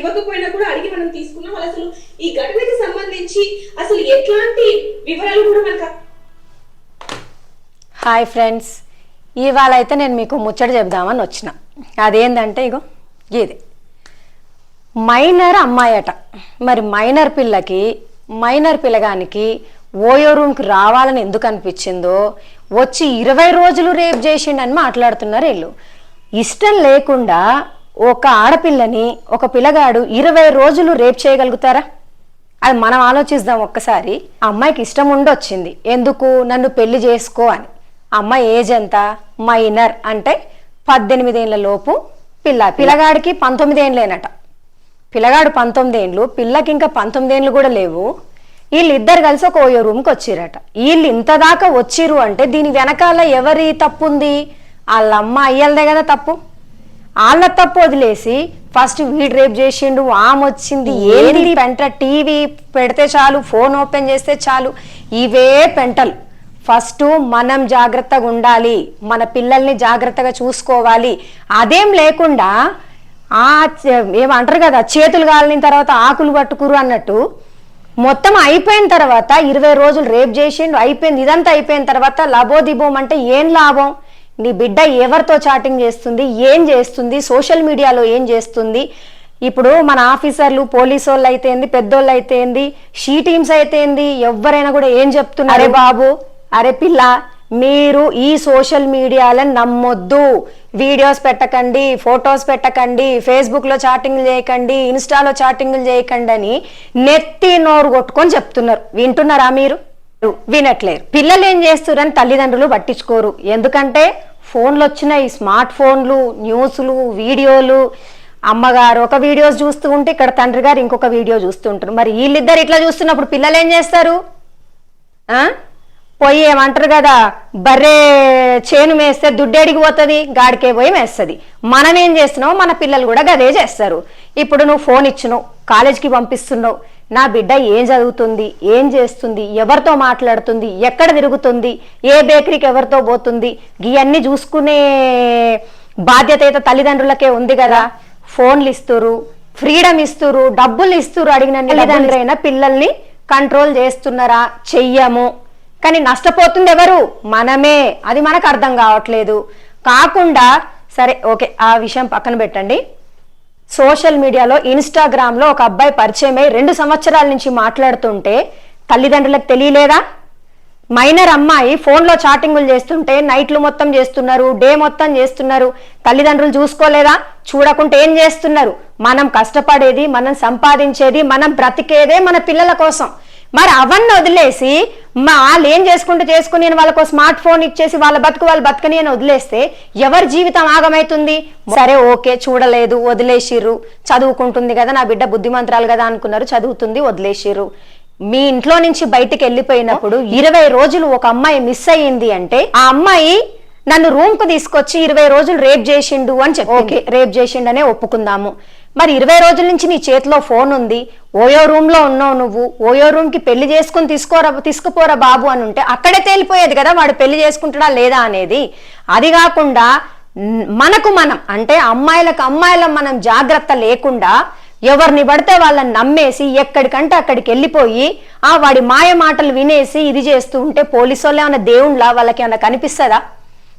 ఇవ్వకపోయినా కూడా అడిగి మనం తీసుకున్నాం. వాళ్ళు అసలు ఈ ఘటనకి సంబంధించి అసలు ఎట్లాంటి వివరాలు కూడా మనకు హాయ్ ఫ్రెండ్స్ ఇవాళ అయితే నేను మీకు ముచ్చట చెప్దామని వచ్చిన. అదేంటంటే ఇగో ఇది. మైనర్ అమ్మాయి అట మరి మైనర్ పిల్లకి మైనర్ పిల్లగానికి ఓయో రూమ్కి రావాలని ఎందుకు అనిపించిందో వచ్చి ఇరవై రోజులు రేప్ చేసిండని మాట్లాడుతున్నారు వీళ్ళు. ఇష్టం లేకుండా ఒక ఆడపిల్లని ఒక పిల్లగాడు ఇరవై రోజులు రేప్ చేయగలుగుతారా? అది మనం ఆలోచిద్దాం ఒక్కసారి. అమ్మాయికి ఇష్టం ఉండొచ్చింది. ఎందుకు? నన్ను పెళ్ళి చేసుకో అని. అమ్మాయి ఏజ్ ఎంత? మైనర్ అంటే పద్దెనిమిదేళ్ళ లోపు పిల్ల. పిల్లగాడికి పంతొమ్మిదేండ్లేనట. పిల్లగాడు పంతొమ్మిది ఏండ్లు పిల్లకి ఇంకా పంతొమ్మిదేండ్లు కూడా లేవు. వీళ్ళిద్దరు కలిసి ఒక ఓయో రూమ్కి వచ్చిరట వీళ్ళు ఇంత దాకా వచ్చిరు అంటే దీని వెనకాల ఎవరి తప్పు ఉంది వాళ్ళ అమ్మ అయ్యలదే కదా తప్పు. వాళ్ళ తప్పు వదిలేసి ఫస్ట్ వీడు రేపు చేసిండు ఆమె వచ్చింది ఏంది పెంట? టీవీ పెడితే చాలు ఫోన్ ఓపెన్ చేస్తే చాలు. ఇవే పెంటలు. ఫస్ట్ మనం జాగ్రత్తగా ఉండాలి మన పిల్లల్ని జాగ్రత్తగా చూసుకోవాలి. అదేం లేకుండా ఆ ఏమంటారు కదా చేతులు కాలిన తర్వాత ఆకులు పట్టుకురు అన్నట్టు మొత్తం అయిపోయిన తర్వాత ఇరవై రోజులు రేప్ చేసిండు అయిపోయింది ఇదంతా అయిపోయిన తర్వాత లబోదిబోం అంటే ఏం లాభం? నీ బిడ్డ ఎవరితో చాటింగ్ చేస్తుంది ఏం చేస్తుంది సోషల్ మీడియాలో ఏం చేస్తుంది? ఇప్పుడు మన ఆఫీసర్లు పోలీసు వాళ్ళు అయితే ఏంది పెద్దోళ్ళు అయితే ఏంది షీ టీమ్స్ అయితే ఏంది ఎవరైనా కూడా ఏం చెప్తున్నారు? అరే బాబు. అరే పిల్ల మీరు ఈ సోషల్ మీడియాలను నమ్మొద్దు. వీడియోస్ పెట్టకండి ఫొటోస్ పెట్టకండి ఫేస్బుక్లో చాటింగ్లు చేయకండి ఇన్స్టాలో చాటింగ్లు చేయకండి అని నెత్తి నోరు కొట్టుకొని చెప్తున్నారు. వింటున్నారా మీరు? వినట్లేరు. పిల్లలు ఏం చేస్తున్నారని తల్లిదండ్రులు పట్టించుకోరు. ఎందుకంటే ఫోన్లు వచ్చినాయి స్మార్ట్ ఫోన్లు న్యూస్లు వీడియోలు. అమ్మగారు ఒక వీడియోస్ చూస్తూ ఉంటే ఇక్కడ తండ్రి గారు ఇంకొక వీడియో చూస్తూ ఉంటారు మరి వీళ్ళిద్దరు ఇట్లా చూస్తున్నప్పుడు పిల్లలు ఏం చేస్తారు పోయి ఏమంటారు కదా బర్రె చేను మేస్తే దుడ్డేడికి పోతుంది గాడికే పోయి మేస్తుంది. మనం ఏం చేస్తున్నావు మన పిల్లలు కూడా గదే చేస్తారు. ఇప్పుడు నువ్వు ఫోన్ ఇచ్చినావు కాలేజీకి పంపిస్తున్నావు నా బిడ్డ ఏం చదువుతుంది? ఏం చేస్తుంది? ఎవరితో మాట్లాడుతుంది? ఎక్కడ తిరుగుతుంది? ఏ బేకరీకి ఎవరితో పోతుంది? ఇవన్నీ చూసుకునే బాధ్యత అయితే తల్లిదండ్రులకే ఉంది కదా. ఫోన్లు ఇస్తురు ఫ్రీడమ్ ఇస్తురు డబ్బులు ఇస్తురు అడిగిన తల్లిదండ్రులైనా పిల్లల్ని కంట్రోల్ చేస్తున్నారా? చెయ్యము. కానీ నష్టపోతుంది ఎవరు? మనమే. అది మనకు అర్థం కావట్లేదు. కాకుండా సరే ఓకే ఆ విషయం పక్కన పెట్టండి. సోషల్ మీడియాలో ఇన్స్టాగ్రామ్లో ఒక అబ్బాయి పరిచయమై రెండు సంవత్సరాల నుంచి మాట్లాడుతుంటే తల్లిదండ్రులకు తెలియలేదా? మైనర్ అమ్మాయి ఫోన్లో చాటింగులు చేస్తుంటే నైట్లు మొత్తం చేస్తున్నారు డే మొత్తం చేస్తున్నారు తల్లిదండ్రులు చూసుకోలేదా? చూడకుంటే ఏం చేస్తున్నారు? మనం కష్టపడేది మనం సంపాదించేది మనం బ్రతికేదే మన పిల్లల కోసం. మరి అవన్నీ వదిలేసి మా వాళ్ళు ఏం చేసుకుంటూ చేసుకుని నేను వాళ్ళకు స్మార్ట్ ఫోన్ ఇచ్చేసి వాళ్ళ బతుకు వాళ్ళు బతకని అని వదిలేస్తే ఎవరి జీవితం ఆగమైతుంది? సరే ఓకే చూడలేదు వదిలేసిర్రు. చదువుకుంటుంది కదా నా బిడ్డ బుద్ధిమంతురాలు కదా అనుకున్నారు చదువుతుంది వదిలేసిర్రు. మీ ఇంట్లో నుంచి బయటికి వెళ్ళిపోయినప్పుడు ఇరవై రోజులు ఒక అమ్మాయి మిస్ అయ్యింది అంటే ఆ అమ్మాయి నన్ను రూమ్కు తీసుకొచ్చి ఇరవై రోజులు రేప్ చేసిండు అని చెప్పి ఓకే. రేప్ చేసిండనే ఒప్పుకుందాము. మరి ఇరవై రోజుల నుంచి నీ చేతిలో ఫోన్ ఉంది ఓయో రూమ్లో ఉన్నావు నువ్వు. ఓయో రూమ్కి పెళ్ళి చేసుకుని తీసుకోరా తీసుకుపోరా బాబు అని ఉంటే అక్కడే తేలిపోయేది కదా వాడు పెళ్ళి చేసుకుంటాడా లేదా అనేది. అది కాకుండా మనకు మనం అంటే అమ్మాయిలకు అమ్మాయిల మనం జాగ్రత్త లేకుండా ఎవరిని పడితే వాళ్ళని నమ్మేసి ఎక్కడికంటే అక్కడికి వెళ్ళిపోయి ఆ వాడి మాయ మాటలు వినేసి ఇది చేస్తూ ఉంటే పోలీసు వాళ్ళు ఏమైనా దేవుళ్ళ? వాళ్ళకి ఏమైనా కనిపిస్తుందా?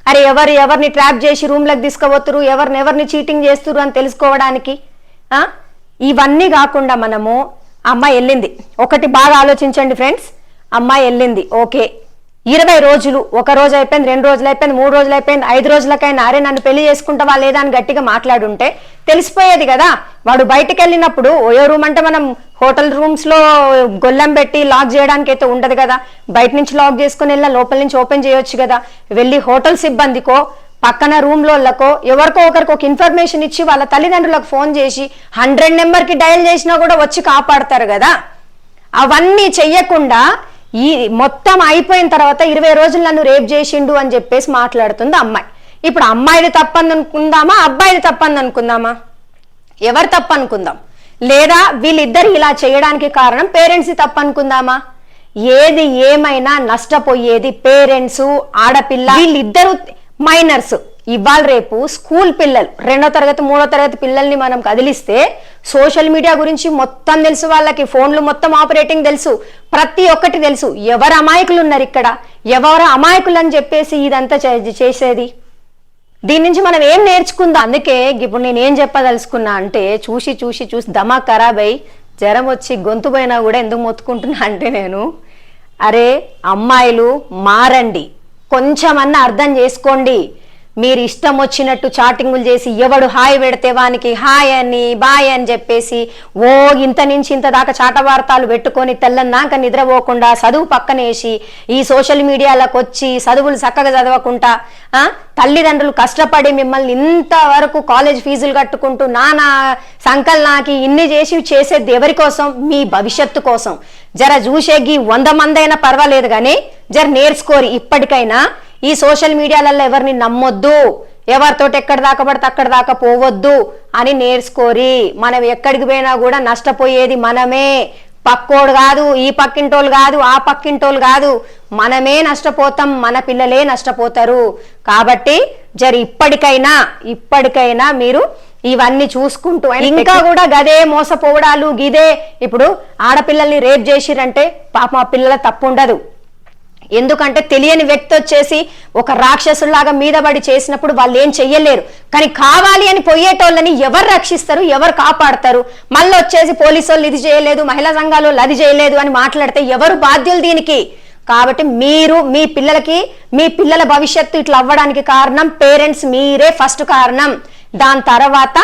అరే ఎవరు ఎవరిని ట్రాప్ చేసి రూమ్లకు తీసుకుపోతురు ఎవరిని ఎవరిని చీటింగ్ చేస్తురు అని తెలుసుకోవడానికి? ఆ? ఇవన్నీ కాకుండా మనము అమ్మాయి వెళ్ళింది. ఒకటి బాగా ఆలోచించండి ఫ్రెండ్స్. అమ్మాయి వెళ్ళింది. ఓకే. ఇరవై రోజులు. ఒక రోజు అయిపోయింది రెండు రోజులు అయిపోయింది మూడు రోజులు అయిపోయింది ఐదు రోజులకైనా అరే నన్ను పెళ్ళి చేసుకుంటావా లేదా అని గట్టిగా మాట్లాడుంటే తెలిసిపోయేది కదా. వాడు బయటికి వెళ్ళినప్పుడు ఓయో రూమ్ అంటే మనం హోటల్ రూమ్స్లో గొల్లం పెట్టి లాక్ చేయడానికి అయితే ఉండదు కదా. బయట నుంచి లాక్ చేసుకుని వెళ్ళినా లోపల నుంచి ఓపెన్ చేయొచ్చు కదా. వెళ్ళి హోటల్ సిబ్బందికో పక్కన రూమ్లోళ్ళకో ఎవరికో ఒకరికి ఒక ఇన్ఫర్మేషన్ ఇచ్చి వాళ్ళ తల్లిదండ్రులకు ఫోన్ చేసి హండ్రెడ్ నెంబర్కి డయల్ చేసినా కూడా వచ్చి కాపాడతారు కదా. అవన్నీ చెయ్యకుండా ఈ మొత్తం అయిపోయిన తర్వాత ఇరవై రోజులు నన్ను రేప్ చేసిండు అని చెప్పేసి మాట్లాడుతుంది అమ్మాయి. ఇప్పుడు అమ్మాయిది తప్పని అనుకుందామా అబ్బాయిది తప్పని అనుకుందామా ఎవరు తప్పు అనుకుందాం లేదా వీళ్ళిద్దరు ఇలా చేయడానికి కారణం పేరెంట్స్ తప్పు అనుకుందామా ఏది ఏమైనా నష్టపోయేది పేరెంట్స్ ఆడపిల్ల వీళ్ళిద్దరు మైనర్స్ ఇవాళ రేపు స్కూల్ పిల్లలు రెండో తరగతి మూడో తరగతి పిల్లల్ని మనం కదిలిస్తే సోషల్ మీడియా గురించి మొత్తం తెలుసు వాళ్ళకి ఫోన్లు మొత్తం ఆపరేటింగ్ తెలుసు ప్రతి ఒక్కటి తెలుసు. ఎవరు అమాయకులు ఉన్నారు ఇక్కడ? ఎవరు అమాయకులు అని చెప్పేసి ఇదంతా చేసేది? దీని నుంచి మనం ఏం నేర్చుకుందాం? అందుకే ఇప్పుడు నేను ఏం చెప్పదలుచుకున్నా అంటే చూసి చూసి చూసి దమా ఖరాబ్ అయి జ్వరం వచ్చి గొంతు పోయినా కూడా ఎందుకు మొత్తుకుంటున్నా అంటే నేను అరే అమ్మాయిలు మారండి. కొంచెమన్నా అర్థం చేసుకోండి. మీరు ఇష్టం వచ్చినట్టు చాటింగులు చేసి ఎవడు హాయ్ పెడితే వానికి హాయ్ అని బాయ్ అని చెప్పేసి ఓ ఇంత నుంచి ఇంత దాకా చాటవార్తాలు పెట్టుకొని తెల్లన్నాక నిద్రపోకుండా చదువు పక్కనేసి ఈ సోషల్ మీడియాలకు వచ్చి చదువులు చక్కగా చదవకుండా తల్లిదండ్రులు కష్టపడి మిమ్మల్ని ఇంతవరకు కాలేజ్ ఫీజులు కట్టుకుంటూ నానా సంకలనాకి ఇన్ని చేసి చేసేది ఎవరి కోసం? మీ భవిష్యత్తు కోసం. జర చూసేగి వంద మంది అయినా పర్వాలేదు కానీ జర నేర్చుకోరి ఇప్పటికైనా. ఈ సోషల్ మీడియాలలో ఎవరిని నమ్మొద్దు. ఎవరితోటి ఎక్కడ దాకా పడితే అక్కడ దాకా పోవద్దు అని నేర్చుకోరి. మనం ఎక్కడికి పోయినా కూడా నష్టపోయేది మనమే. పక్కోడు కాదు ఈ పక్కింటోళ్ళు కాదు ఆ పక్కింటోళ్ళు కాదు. మనమే నష్టపోతాం మన పిల్లలే నష్టపోతారు. కాబట్టి జరి ఇప్పటికైనా ఇప్పటికైనా మీరు ఇవన్నీ చూసుకుంటూ ఇంకా కూడా గదే మోసపోవడాలు గిదే. ఇప్పుడు ఆడపిల్లల్ని రేప్ చేసిరంటే పాపం పిల్లల తప్పు ఉండదు. ఎందుకంటే తెలియని వ్యక్తి వచ్చేసి ఒక రాక్షసులాగా మీద పడి చేసినప్పుడు వాళ్ళు ఏం చెయ్యలేరు. కానీ కావాలి అని పోయేటోళ్ళని ఎవరు రక్షిస్తారు? ఎవరు కాపాడతారు? మళ్ళీ వచ్చేసి పోలీసు వాళ్ళు ఇది చేయలేదు మహిళా సంఘాలు అది చేయలేదు అని మాట్లాడితే ఎవరు బాధ్యులు దీనికి? కాబట్టి మీరు మీ పిల్లలకి మీ పిల్లల భవిష్యత్తు ఇట్లా అవ్వడానికి కారణం పేరెంట్స్ మీరే ఫస్ట్ కారణం. దాని తర్వాత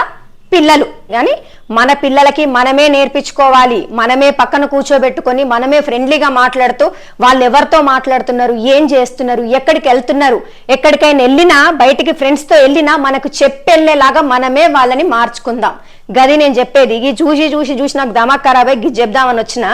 పిల్లలు. కానీ మన పిల్లలకి మనమే నేర్పించుకోవాలి మనమే పక్కన కూర్చోబెట్టుకొని మనమే ఫ్రెండ్లీగా మాట్లాడుతూ వాళ్ళు ఎవరితో మాట్లాడుతున్నారు ఏం చేస్తున్నారు ఎక్కడికి వెళ్తున్నారు ఎక్కడికైనా వెళ్ళినా బయటికి ఫ్రెండ్స్తో వెళ్ళినా మనకు చెప్పెళ్ళేలాగా మనమే వాళ్ళని మార్చుకుందాం. గది నేను చెప్పేది ఈ చూసి చూసి చూసి నాకు దమాక్ ఖరాబ్ అయ్యి గి చెప్దామని వచ్చిన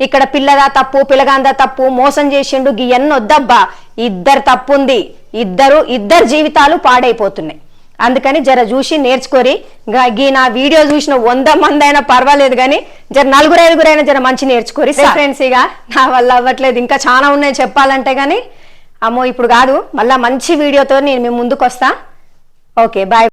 ఇక్కడ పిల్లదా తప్పు పిల్లగాందా తప్పు మోసం చేసిండు గి వద్దబ్బా ఇద్దరు తప్పు ఉంది ఇద్దరు ఇద్దరు జీవితాలు పాడైపోతున్నాయి. అందుకని జర చూసి నేర్చుకోరి. గా- నా వీడియో చూసిన వంద మంది అయినా పర్వాలేదు కానీ జర నలుగురు ఐదుగురైనా జర మంచి నేర్చుకోరి ఫ్రెండ్స్ ఇక నా వల్ల అవ్వట్లేదు. ఇంకా చాలా ఉన్నాయి చెప్పాలంటే కానీ అమ్మో ఇప్పుడు కాదు. మళ్ళా మంచి వీడియోతో నేను మీ ముందుకు వస్తా ఓకే బాయ్.